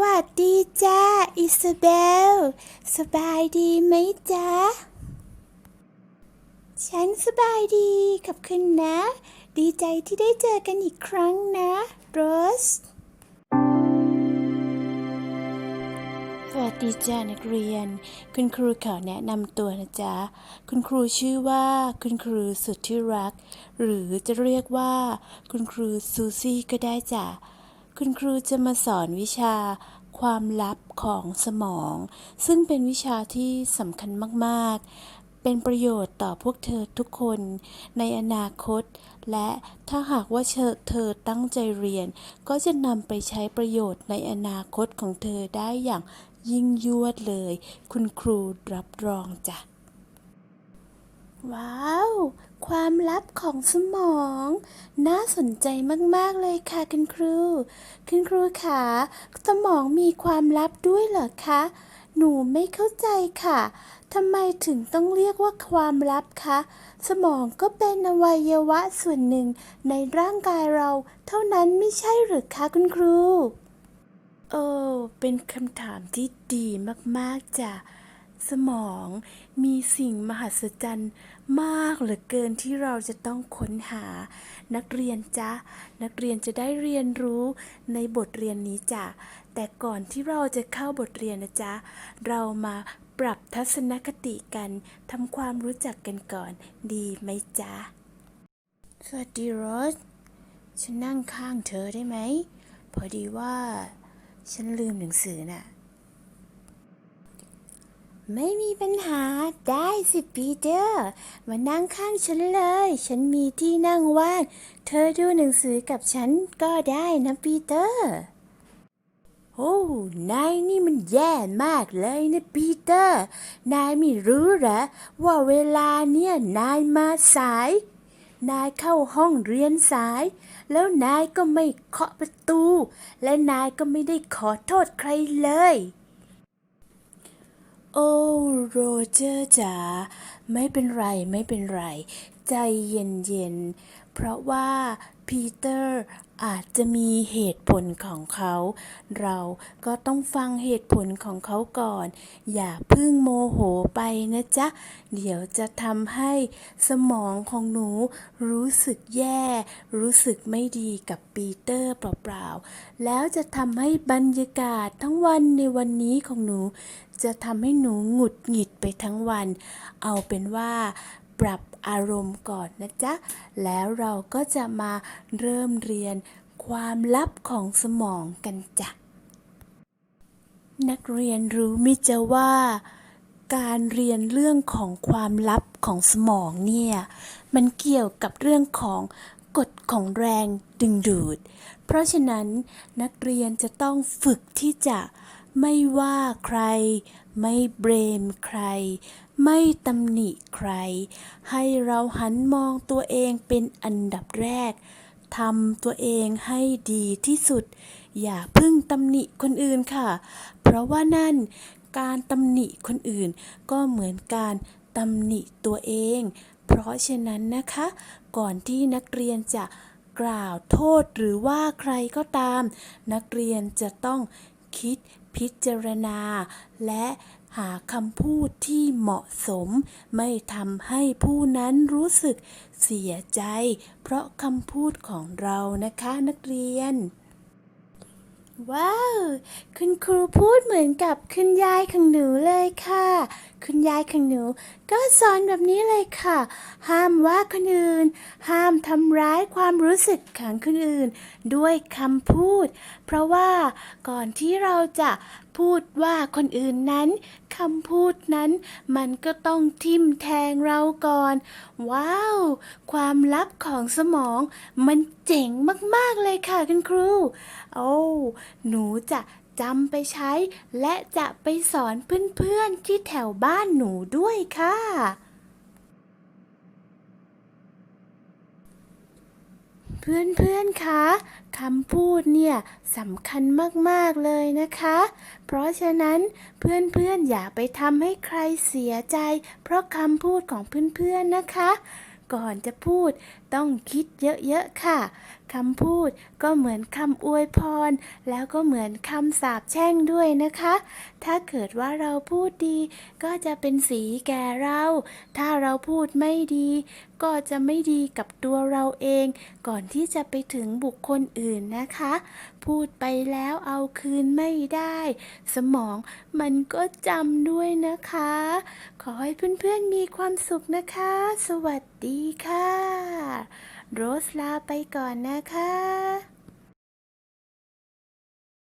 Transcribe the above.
วัสดีจ้า อิซาเบล สบายดีไหมจ๊ะ ฉันสบายดีขอบคุณนะ ดีใจที่ได้เจอกันอีกครั้งนะโรสสวัสดีจ้านักเรียน คุณครูขอแนะนำตัวนะจ๊ะ คุณครูชื่อว่าคุณครูสุดที่รัก หรือจะเรียกว่า คุณครูซูซี่ก็ได้จ้ะ คุณครูจะมาสอนวิชาความลับของสมอง ซึ่งเป็นวิชาที่สำคัญมาก ๆ เป็นประโยชน์ต่อพวกเธอทุกคนในอนาคต และถ้าหากว่าเธอตั้งใจเรียน ก็จะนำไปใช้ประโยชน์ในอนาคตของเธอได้อย่างยิ่งยวดเลย คุณครูรับรองจ้ะ ว้าว ความลับของสมอง น่าสนใจมาก ๆ เลยค่ะคุณครู คุณครูขาสมองมีความลับด้วยเหรอคะ หนูไม่เข้าใจค่ะทำไมถึงต้องเรียกว่าความลับคะ สมองก็เป็นอวัยวะส่วนหนึ่งในร่างกายเรา เท่านั้นไม่ใช่หรือคะคุณครู โอ้ เป็นคำถามที่ดีมาก ๆจ้ะ สมอง มีสิ่งมหัศจรรย์มากเหลือเกินที่เราจะต้องค้นหา นักเรียนจ๊ะนักเรียนจะได้เรียนรู้ในบทเรียนนี้จ้ะแต่ก่อนที่เราจะเข้าบทเรียนนะจ๊ะ เรามาปรับทัศนคติกันทำความรู้จักกันก่อน ดีไหมจ๊ะ สวัสดีโรสฉันนั่งข้างเธอได้ไหม พอดีว่า ฉันลืมหนังสือน่ะ ไม่มีปัญหาได้สิปีเตอร์มานั่งข้างฉันเลย ฉันมีที่นั่งว่าง เธอดูหนังสือกับฉันก็ได้นะปีเตอร์ โอ้นายนี่มันแย่มากเลยนะปีเตอร์ นายไม่รู้เหรอว่าเวลาเนี่ยนายมาสาย นายเข้าห้องเรียนสาย แล้วนายก็ไม่เคาะประตู และนายก็ไม่ได้ขอโทษใครเลย โอ้โรเจอร์จ๋าไม่เป็นไรไม่เป็นไร ใจเย็นๆ เพราะว่าปีเตอร์อาจจะมีเหตุผลของเขา เราก็ต้องฟังเหตุผลของเขาก่อน อย่าพึ่งโมโหไปนะจ๊ะ เดี๋ยวจะทำให้สมองของหนูรู้สึกแย่ รู้สึกไม่ดีกับปีเตอร์เปล่าๆ แล้วจะทำให้บรรยากาศทั้งวันในวันนี้ของหนู จะทำให้หนูหงุดหงิดไปทั้งวัน เอาเป็นว่าปรับ อารมณ์ก่อนนะจ๊ะ แล้วเราก็จะมาเริ่มเรียนความลับของสมองกันจ้ะ นักเรียนรู้มิจะว่า การเรียนเรื่องของความลับของสมองเนี่ย มันเกี่ยวกับเรื่องของกฎของแรงดึงดูด เพราะฉะนั้นนักเรียนจะต้องฝึกที่จะ ไม่ว่าใคร ไม่เบรมใคร ไม่ตำหนิใคร ให้เราหันมองตัวเองเป็นอันดับแรกทำตัวเองให้ดีที่สุด อย่าพึ่งตำหนิคนอื่นค่ะ เพราะว่านั่นการตำหนิคนอื่น ก็เหมือนการตำหนิตัวเอง เพราะฉะนั้นนะคะ ก่อนที่นักเรียนจะกล่าวโทษหรือว่าใครก็ตาม นักเรียนจะต้องคิด พิจารณา และหาคำพูดที่เหมาะสม ไม่ทำให้ผู้นั้นรู้สึกเสียใจ เพราะคำพูดของเรานะคะนักเรียน ว้าว คุณครูพูดเหมือนกับคุณยายของหนูเลยค่ะ คุณยายของหนู ก็สอนแบบนี้เลยค่ะ ห้ามว่าคนอื่น ห้ามทำร้ายความรู้สึกของคนอื่น ด้วยคำพูด เพราะว่าก่อนที่เราจะพูดว่าคนอื่นนั้น คำพูดนั้น มันก็ต้องทิ่มแทงเราก่อน ว้าว ความลับของสมอง มันเจ๋งมาก ๆ เลยค่ะคุณครู โอ้ หนูจะจำไปใช้ และจะไปสอนเพื่อน ๆ ที่แถวบ้านหนูด้วยค่ะ เพื่อนๆ คะคำพูดเนี่ยสำคัญมากๆเลยนะคะ เพราะฉะนั้นเพื่อนๆ อย่าไปทำให้ใครเสียใจ เพราะคำพูดของเพื่อนๆ นะคะ ก่อนจะพูดต้องคิดเยอะๆ ค่ะคำพูดก็เหมือนคำอวยพร แล้วก็เหมือนคำสาปแช่งด้วยนะคะ ถ้าเกิดว่าเราพูดดี ก็จะเป็นสีแก่เรา ถ้าเราพูดไม่ดี ก็จะไม่ดีกับตัวเราเอง ก่อนที่จะไปถึงบุคคลอื่นนะคะ พูดไปแล้วเอาคืนไม่ได้ สมองมันก็จำด้วยนะคะ ขอให้เพื่อนๆมีความสุขนะคะ สวัสดีค่ะ โรสลาไปก่อนนะคะ